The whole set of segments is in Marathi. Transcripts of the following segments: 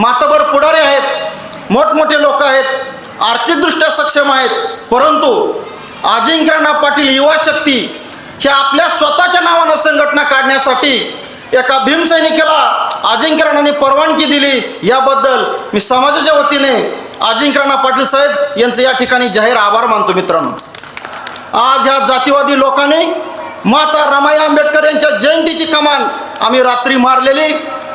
मातबर पुढारी आहेत मोठमोठे लोक आहेत आर्थिकदृष्ट्या सक्षम आहेत परंतु अजिंक्यराणा पाटील युवा शक्ती ह्या आपल्या स्वतःच्या नावानं संघटना काढण्यासाठी एका भीमसैनिकाला अजिंक्यराणाने परवानगी दिली याबद्दल मी समाजाच्या वतीने अजिंक्यराणा पाटील साहेब यांचे या ठिकाणी जाहीर आभार मानतो मित्रांनो. आज ह्या जातीवादी लोकांनी माता रमाई आंबेडकर यांच्या जयंतीची कमान आम्ही रात्री मारलेली.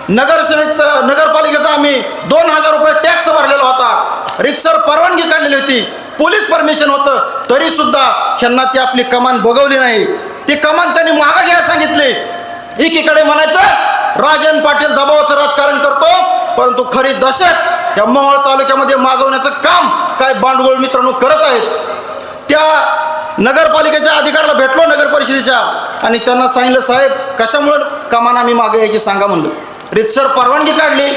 नगरसेवेत नगरपालिकेचा आम्ही दोन हजार रुपये टॅक्स भरलेला होता. रितसर परवानगी काढलेली होती. पोलीस परमिशन होतं. तरी सुद्धा ह्यांना ती आपली कमान बघवली नाही. ती कमान त्यांनी मागं घ्यायला सांगितली. एकीकडे म्हणायचं राजन पाटील दबावाचं राजकारण करतो परंतु खरी दशक या मोहोळ तालुक्यामध्ये माजवण्याचं काम काय बांडगोळ मित्रांनो करत आहेत. त्या नगरपालिकेच्या अधिकाऱ्याला भेटलो नगर परिषदेच्या आणि त्यांना सांगितलं साहेब कशामुळं कमान आम्ही मागे यायची सांगा म्हणलं. रितसर परवानगी काढली.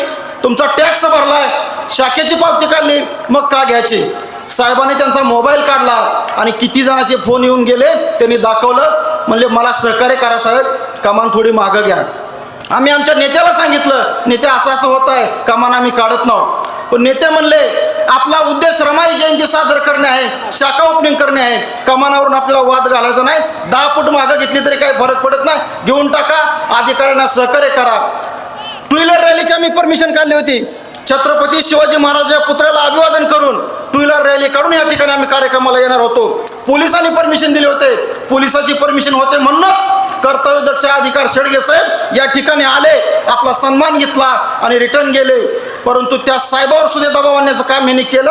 तुमचा टॅक्स भरलाय. शाखेची पावती काढली. मग का घ्यायची? साहेबांनी त्यांचा मोबाईल काढला आणि किती जणांचे फोन येऊन गेले त्यांनी दाखवलं. म्हणले मला सहकार्य करा साहेब. कमान थोडी मागं घ्या. आम्ही आमच्या नेत्याला सांगितलं नेते असं असं होत आहे. कमान आम्ही काढत नाहो पण नेते म्हणले आपला उद्देश रमाई जयंती साजरा करणे आहे. शाखा ओपनिंग करणे आहे. कमानावरून आपल्याला वाद घालायचा नाही. दहा फूट मागं घेतली तरी काही फरक पडत नाही. घेऊन टाका. अधिकाऱ्यांना सहकार्य करा. व्हीलर रॅलीची आम्ही परमिशन काढली होती. छत्रपती शिवाजी महाराजांच्या पुत्राला अभिवादन करून टू व्हीलर रॅली काढून या ठिकाणी आम्ही कार्यक्रमाला येणार होतो. पोलिसांनी परमिशन दिले होते. पोलिसाची परमिशन होते म्हणूनच कर्तव्यदक्ष अधिकार शेडगे साहेब या ठिकाणी आले आपला सन्मान घेतला आणि रिटर्न गेले. परंतु त्या साहेबावर सुद्धा दबाव आणण्याचं काम यांनी केलं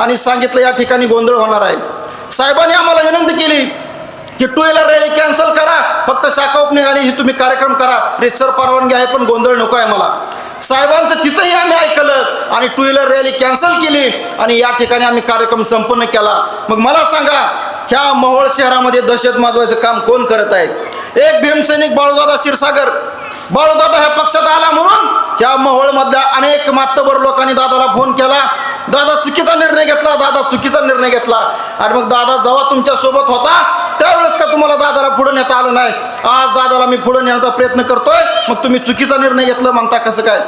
आणि सांगितलं या ठिकाणी गोंधळ होणार आहे. साहेबांनी आम्हाला विनंती केली की टू व्हीलर रॅली कॅन्सल करा. फक्त शाखा ओपनिंग हे तुम्ही कार्यक्रम करा. रितसर परवानगी आहे पण गोंधळ नको आहे मला. साहेबांचं तिथंही आम्ही ऐकलं आणि टू व्हीलर रॅली कॅन्सल केली आणि या ठिकाणी आम्ही कार्यक्रम संपन्न केला. मग मला सांगा ह्या मोहोळ शहरामध्ये दहशत माजवायचं काम कोण करत आहे? एक भीमसैनिक बाळूदादा क्षीरसागर. बाळूदादा ह्या पक्षात आला म्हणून ह्या मोहोळमधल्या अनेक मातबर लोकांनी दादाला फोन केला. दादा चुकीचा निर्णय घेतला दादा चुकीचा निर्णय घेतला. आणि मग दादा जेव्हा तुमच्यासोबत होता त्यावेळेस का तुम्हाला दादाला पुढे नेता आलं नाही? आज दादाला मी पुढे नेण्याचा प्रयत्न करतोय मग तुम्ही चुकीचा निर्णय घेतला म्हणता कसं काय?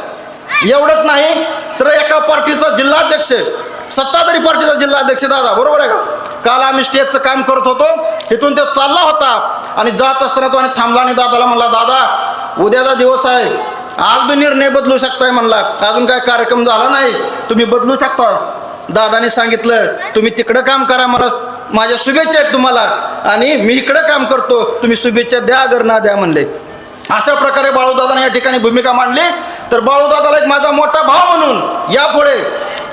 एवढंच नाही तर एका पार्टीचा जिल्हाध्यक्ष सत्ताधारी पार्टीचा जिल्हाध्यक्ष दादा बरोबर आहे का? काल आम्ही स्टेजचं काम करत होतो इथून ते चालला होता. आणि जात असताना तो आणि थांबला आणि दादाला म्हणला दादा उद्याचा दिवस आहे आज तो निर्णय बदलू शकताय म्हणला. अजून काय कार्यक्रम झाला नाही तुम्ही बदलू शकता. दादाने सांगितलं तुम्ही तिकडं काम करा मला. माझ्या शुभेच्छा आहेत तुम्हाला. आणि मी इकडं काम करतो. तुम्ही शुभेच्छा द्या अगर ना द्या म्हणले. अशा प्रकारे बाळूदादाने या ठिकाणी भूमिका मांडली. तर बाळूदादाला एक माझा मोठा भाव म्हणून यापुढे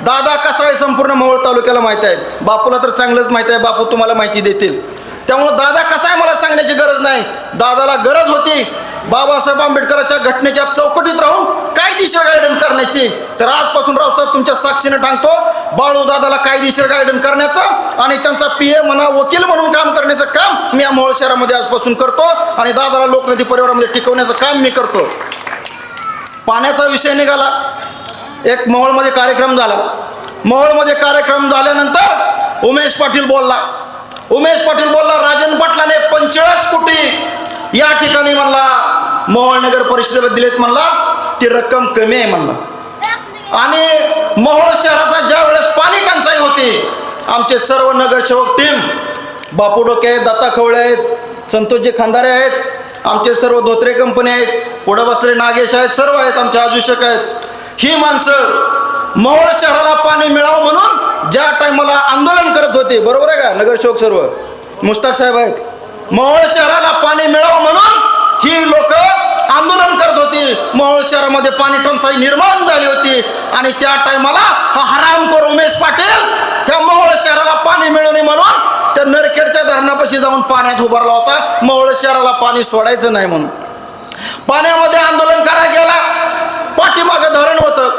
दादा कसा आहे संपूर्ण मोहोळ तालुक्याला माहीत आहे. बापूला तर चांगलंच माहीत आहे. बापू तुम्हाला माहिती देतील. त्यामुळं दादा कसा आहे मला सांगण्याची गरज नाही. दादाला गरज होती. बाबासाहेब आंबेडकरांच्या घटनेच्या चौकटीत राहून कायदेशीर गायडन करण्याची. तर आजपासून रावसाहेब तुमच्या साक्षीने टांगतो बाळू दादाला कायदेशीर गायडन करण्याचं आणि त्यांचा पी ए म्हणा वकील म्हणून काम करण्याचं काम मी या मोहोळ शहरामध्ये आजपासून करतो आणि दादाला लोकनदी परिवारामध्ये टिकवण्याचं काम मी करतो. पाण्याचा विषय निघाला. एक मोहोळमध्ये कार्यक्रम झाला. मोहोळमध्ये कार्यक्रम झाल्यानंतर उमेश पाटील बोलला. उमेश पाटील बोलला राजन पाटलाने पंचेचाळीस कोटी या ठिकाणी म्हणला मोहोळ नगर परिषदेला दिलेत म्हणला ती रक्कम कमी आहे म्हणला. आणि मोहोळ शहराचा ज्या वेळेस पाणी टंचाई होती आमचे सर्व नगरसेवक टीम बापू डोके आहेत दत्ता खवळे आहेत संतोषजी खांदारे आहेत आमचे सर्व धोत्रे कंपनी आहेत पुढे बसलेले नागेश आहेत सर्व आहेत आमचे आजूषक आहेत. ही माणसं मोहोळ शहराला पाणी मिळावं म्हणून ज्या टायमाला आंदोलन करत होते बरोबर आहे का? नगरसेवक सर्व. मुस्ताक साहेब आहेत. मोहोळ शहरात पाणी मिळावं म्हणून ही लोक आंदोलन करत होती मोहोळ शहरामध्ये पाणी टंचाई निर्माण झाली होती. आणि त्या टायमाला हा हरामखोर उमेश पाटील त्या मोहोळ शहराला पाणी मिळू नये म्हणून त्या नरखेडच्या धरणापाशी जाऊन पाण्यात उभारला होता. मोहोळ शहराला पाणी सोडायचं नाही म्हणून. पाण्यामध्ये आंदोलन करायला गेला. पाठीमागं धरण होतं.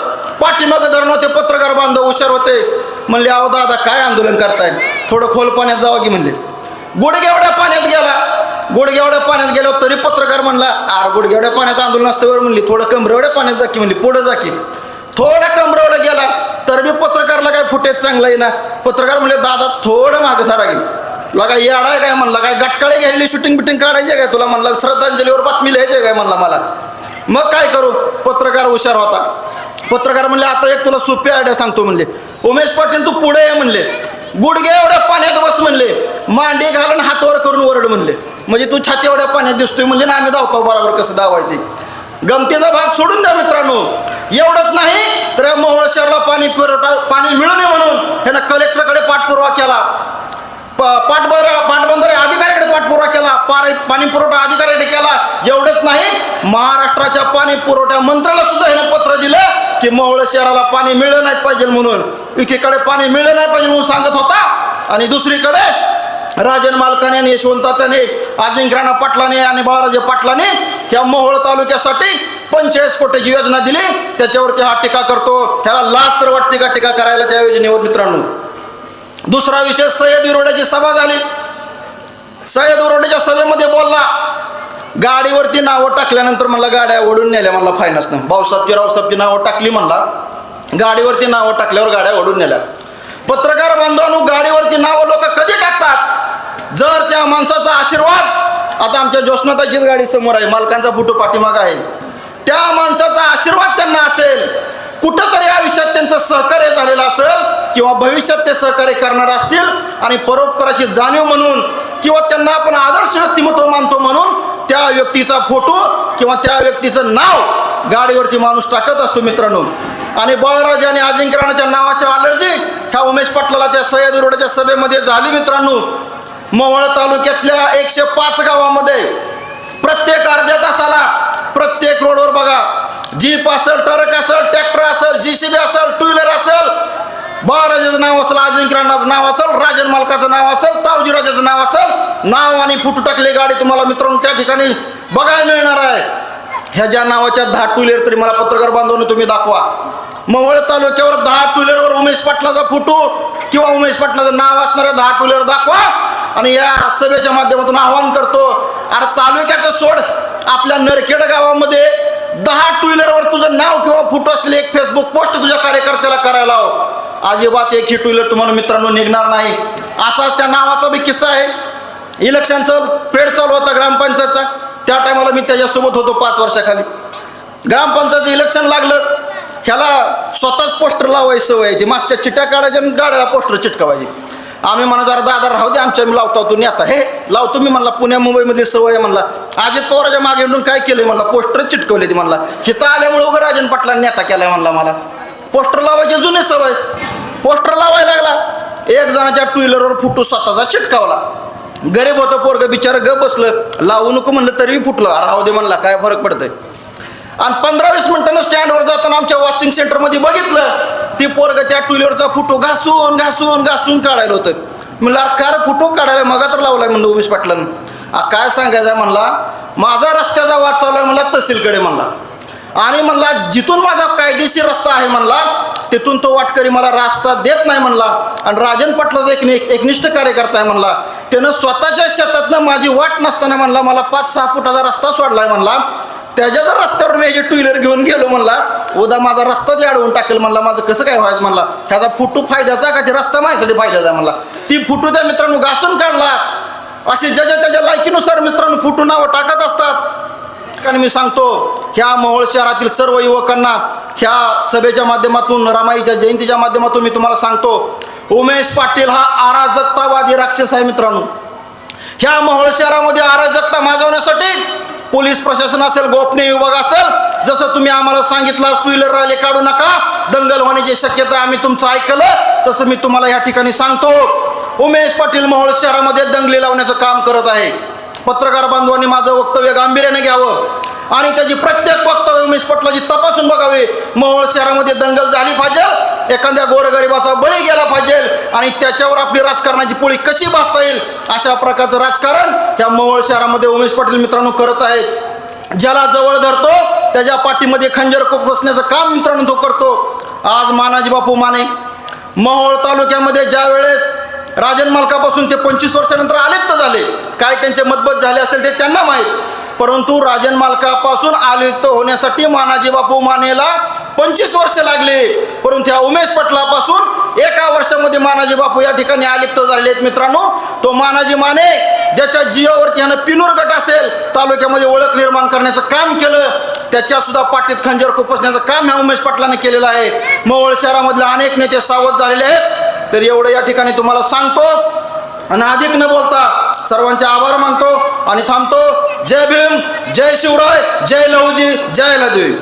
पाठीमागं धरण होते पत्रकार बांधव हुशार होते. म्हणले अहो दादा काय आंदोलन करताय? थोडं खोल पाण्यात जावं की म्हणले. गुडघेवड्या पाण्यात गेला. गुडघेवड्या पाण्यात गेलो तरी पत्रकार म्हणला आर गुडघेवड्या पाण्यात आंदोलन असतं वर म्हणली. थोडं कमरेवड्या पाण्यात जा की म्हणली. पुढं जा की. थोडा कमरेवडं गेला तर मी पत्रकारला काय फुटेज चांगला येईना. पत्रकार म्हणले दादा थोडं मागं सारा घे लगा याडा आहे काय? म्हणला काय गटकाळे घ्यायली शूटिंग बिटिंग काढायची आहे काय तुला? म्हणला श्रद्धांजलीवर बातमी लिहायची आहे काय? म्हणला मला. मग काय करू? पत्रकार हुशार होता. पत्रकार म्हणले आता एक तुला सोपी आयडिया सांगतो म्हणले. उमेश पाटील तू पुढे ये म्हणले. गुडघे एवढ्या पाण्यात बस म्हणले. मांडी घालून हातावर वरून ओरड म्हणले. म्हणजे तू छाती एवढ्या पाण्यात दिसतोय म्हणजे ना आम्ही धावतो बरोबर कसं धावायचे गमतीचा भाग सोडून द्या मित्रांनो. एवढंच नाही तर या मोहोळ शहराला पाणी पुरवठा पाणी मिळू नये म्हणून ह्यानं कलेक्टरकडे पाठपुरावा केला. प- पाटबंधारे अधिकाऱ्याकडे पाठपुरावा केला. पाणी पाणी पुरवठा अधिकाऱ्याकडे केला. एवढंच नाही महाराष्ट्राच्या पाणी पुरवठा मंत्र्याला सुद्धा ह्यानं पत्र दिलं की मोहोळ शहराला पाणी मिळलं नाही पाहिजे म्हणून. एकीकडे पाणी मिळलं नाही पाहिजे म्हणून सांगत होता आणि दुसरीकडे राजन मालकाने आणि यशवंत तात्याने अजिंक्य राणा पाटलाने आणि बाळाराजे पाटलाने त्या मोहोळ तालुक्यासाठी पंचेचाळीस कोटीची योजना दिली. त्याच्यावरती हा टीका करतो. त्याला लाच तर वाटते का टीका करायला त्या योजनेवर मित्रांनो? दुसरा विषय सय्यद विरोड्याची सभा झाली. सय्यद विरोड्याच्या सभेमध्ये बोलला गाडीवरती नावं टाकल्यानंतर मला गाड्या ओढून नेल्या मला फायनान्सनं भाऊसाहेबची रावसाहेबची नावं टाकली म्हणला. गाडीवरती नावं टाकल्यावर गाड्या ओढून नेल्या. पत्रकार बांधवांनो गाडीवरती नावं लोक कधी टाकतात जर त्या माणसाचा आशीर्वाद आता आमच्या ज्योत्स्नाताचीच गाडी समोर आहे मालकांचा फोटो पाठीमाग आहे. त्या माणसाचा आशीर्वाद त्यांना असेल कुठंतरी आयुष्यात त्यांचं सहकार्य झालेलं असेल किंवा भविष्यात ते सहकार्य करणार असतील आणि परोपकाराची जाणीव म्हणून किंवा त्यांना आपण आदर्श व्यक्तिमत्व मानतो म्हणून त्या व्यक्तीचा फोटो किंवा त्या व्यक्तीचं नाव गाडीवरती माणूस टाकत असतो मित्रांनो. आणि बळराज आणि अजिंक्य राणाच्या नावाच्या अलर्जी ह्या उमेश पाटलाला त्या सह्याद रोडच्या सभेमध्ये झाली मित्रांनो. मोहोळ तालुक्यातल्या एकशे पाच गावामध्ये प्रत्येक अर्ध्या तासाला प्रत्येक रोडवर बघा जीप असेल ट्रक असेल ट्रॅक्टर असेल जी सी बी असेल टू व्हीलर असेल बाळराजाचं नाव असेल अजिंक्यराणाचं नाव असेल राजन मालकाचं नाव असेल तावजीराजाचं नाव असेल नाव आणि फुटू टाकली गाडी तुम्हाला मित्रांनो त्या ठिकाणी बघायला मिळणार आहे. ह्या ज्या नावाच्या दहा टू व्हीलर तरी मला पत्रकार बांधवून तुम्ही दाखवा. मोहोळ तालुक्यावर दहा टू व्हीलरवर उमेश पाटलाचा फुटू किंवा उमेश पाटलाचं नाव असणाऱ्या दहा टू व्हीलर दाखवा. आणि या सभेच्या माध्यमातून आवाहन करतो अरे तालुक्याचं सोड आपल्या नरखेड गावामध्ये दहा टू व्हीलरवर तुझं नाव किंवा फोटो असलेले एक फेसबुक पोस्ट तुझ्या कार्यकर्त्याला करायला हो अजिबात एक ही टू व्हीलर तुम्हाला मित्रांनो निघणार नाही. असाच त्या नावाचा बी किस्सा आहे. इलेक्शनचं पेड चालू होता ग्रामपंचायतचा. त्या टायमाला मी त्याच्यासोबत होतो पाच वर्षाखाली. ग्रामपंचायतचं इलेक्शन लागलं. ह्याला स्वतःच पोस्टर लावायची सवय आहे. ती मागच्या चिट्या काढायच्या आणि गाड्याला पोस्टर चिटकावायची. आम्ही म्हणा जरा दादा राहू दे आमच्या मी लावतो तुम्ही नेता हे लावतो मी म्हणला. पुण्या मुंबईमध्ये सवय आहे म्हणला. अजित पवाराच्या मागे येऊन काय केलंय म्हणला. पोस्टर चिटकवले ती म्हणला. हिथं आल्यामुळे वगैरे राजन पाटलांनी नेता केलाय म्हणला मला. पोस्टर लावायची जुने सवय. पोस्टर लावायला लागला. एक जणाच्या टू व्हीलरवर फुटू स्वतःचा चिटकावला. गरीब होतं पोरग बिचारं ग बसलं. लावू नको म्हणलं तरी फुटलं. राहू दे म्हणला. काय फरक पडतंय? आणि पंधरा वीस मिनिटानं स्टँडवर जात वॉशिंग सेंटर सेंटरमध्ये बघितलं ती पोरग त्या टू व्हीलरचा फोटो घासून घासून घासून काढायला होतं. म्हणलं कार फोटो काढायला मगा तर लावलाय म्हणलं उमेश पाटलानं. काय सांगायचं? आहे म्हणला माझा रस्त्याचा वाद चालू आहे म्हणला तहसीलकडे म्हणला. आणि म्हणला जिथून माझा कायदेशीर रस्ता आहे म्हणला तिथून तो वाटकरी मला रास्ता देत नाही म्हणला. आणि राजन पाटलाचा एक- एकनिष्ठ कार्यकर्ता आहे म्हणला त्यानं स्वतःच्या शेतातनं माझी वाट नसताना म्हणला मला पाच सहा फुटाचा रस्ता सोडलाय म्हणला. त्याच्या जर रस्त्यावर मी टू व्हीलर घेऊन गेलो म्हणला उद्या माझा रस्ताच अडवून टाकेल म्हणला माझं कसं काय व्हायचं म्हणला ह्याचा फुटू फायद्याचा का? ते रस्ता माझ्यासाठी फायद्याचा म्हणला. ती फुटू त्या मित्रांनो घासून काढला. असे ज्याच्या त्याच्या लायकीनुसार मित्रांनो फुटू नावं टाकत असतात. कारण मी सांगतो ह्या मोहोळ शहरातील सर्व युवकांना ह्या सभेच्या माध्यमातून रमाईच्या जयंतीच्या माध्यमातून मी तुम्हाला सांगतो उमेश पाटील हा अराजकतावादी राक्षस आहे मित्रांनो. ह्या मोहोळ शहरामध्ये अराजकता माजवण्यासाठी पोलीस प्रशासन असेल गोपनीय विभाग असेल जसं तुम्ही आम्हाला सांगितलं टू व्हीलर रॅली काढू नका. दंगल होण्याची शक्यता आम्ही तुमचं ऐकलं तसं मी तुम्हाला या ठिकाणी सांगतो. उमेश पाटील मोहोळ शहरामध्ये दंगली लावण्याचं काम करत आहे. पत्रकार बांधवांनी माझं वक्तव्य गांभीर्याने घ्यावं. आणि त्याची प्रत्येक वक्तव्य उमेश पाटलाची तपासून बघावे. मोहोळ शहरामध्ये दंगल झाली पाहिजे. एखाद्या गोरगरिबाचा बळी गेला पाहिजे आणि त्याच्यावर आपली राजकारणाची पोळी कशी बसता येईल अशा प्रकारचं राजकारण या मोहोळ शहरामध्ये उमेश पाटील मित्रांनो करत आहेत ज्याला जवळ धरतो त्याच्या पाठीमध्ये खंजर कोप बसण्याचं काम मित्रांनो तो करतो. आज मानाजी बापू माने मोहोळ तालुक्यामध्ये ज्या वेळेस राजन मालकापासून ते पंचवीस वर्षानंतर आलिप्त झाले काय त्यांचे मतभेद झाले असतील ते त्यांना माहीत. परंतु राजन मालकापासून आलिप्त होण्यासाठी मानाजी बापू मानेला पंचवीस वर्ष लागले. परंतु त्या उमेश पटलापासून एका वर्षामध्ये मानाजी बापू या ठिकाणी आलिप्त झालेले आहेत मित्रांनो. तो मानाजी माने ज्याच्या जिओवरती ह्यानं पिनूर गट असेल तालुक्यामध्ये ओळख निर्माण करण्याचं काम केलं त्याच्या सुद्धा पाठीत खंजर खुपसण्याचं काम ह्या उमेश पाटलाने केलेलं आहे. मोहोळ शहरामधले अनेक नेते सावध झालेले आहेत. तर एवढं या ठिकाणी तुम्हाला सांगतो. आणि अधिक न बोलता सर्वांचे आभार मानतो आणि थांबतो. जय भीम जय शिवराय जय लहूजी जय लदेवी